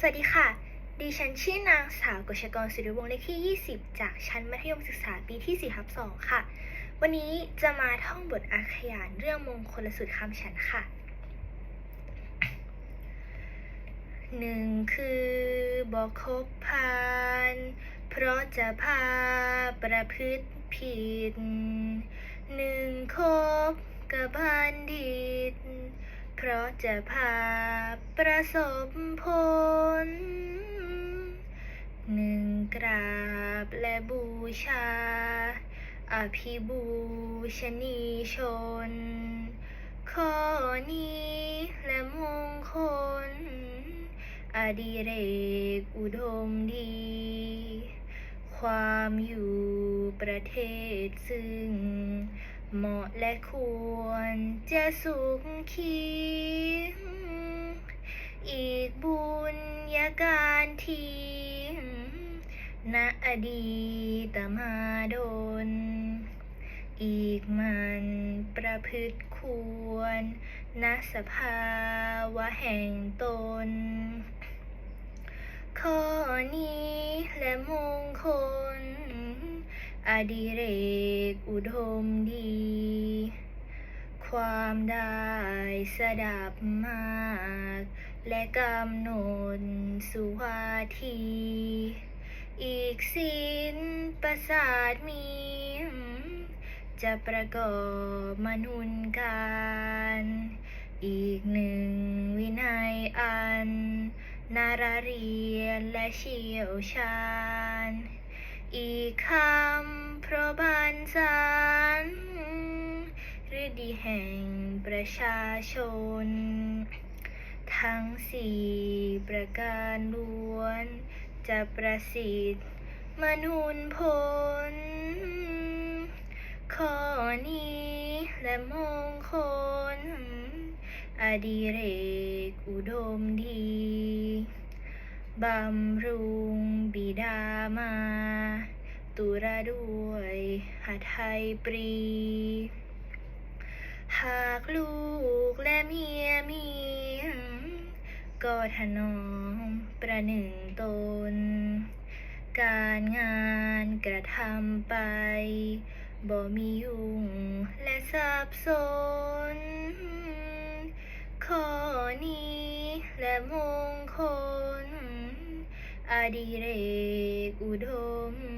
สวัสดีค่ะ ดิฉันชื่อนางสาวกฤษกรศิริวงศ์เลขที่ 20 จากชั้นมัธยมศึกษาปีที่ 4 ทับ 2 ค่ะ วันนี้จะมาท่องบทอาขยานเรื่องมงคลสุดคำฉันค่ะหนึ่งคือบอกคบพาน เพราะจะพาประพฤติผิดหนึ่งคบกับบัณฑิต เพราะจะพาประสบผล หนึ่งกราบและบูชา อภิบูชนีชน ข้อนี้และมงคล อดิเรกอุดมดี ความอยู่ประเทศซึ่ง เหมาะและควรจะสุขคีอีกบุญญาการทีณอดีตมาดน อีกมันประพฤติควรณสภาวะแห่งตน ข้อนี้และมงคล อดิเรกอุดมดี ความได้สดับมาก และกำหนดสุวาที อีกสินประสาทมี จะประกอบมนุนการ อีกหนึ่งวินัยอัน นาราเรียนและเชี่ยวชาญ อีกคำเพราะบันสารฤดีแห่งประชาชน ทั้งสี่ประการล้วน จะประสิทธิ์มนุนผล ข้อนี้และมงคล อดิเรกอุดมดี บำรุงบิดามา ตุระด้วยหาไทยปรี หากลูกและเมียมีก็ถนอมประหนึ่งตน การงานกระทำไป บ่มียุ่งและสับสนข้อนี้และมงคลอดิเรกอุดม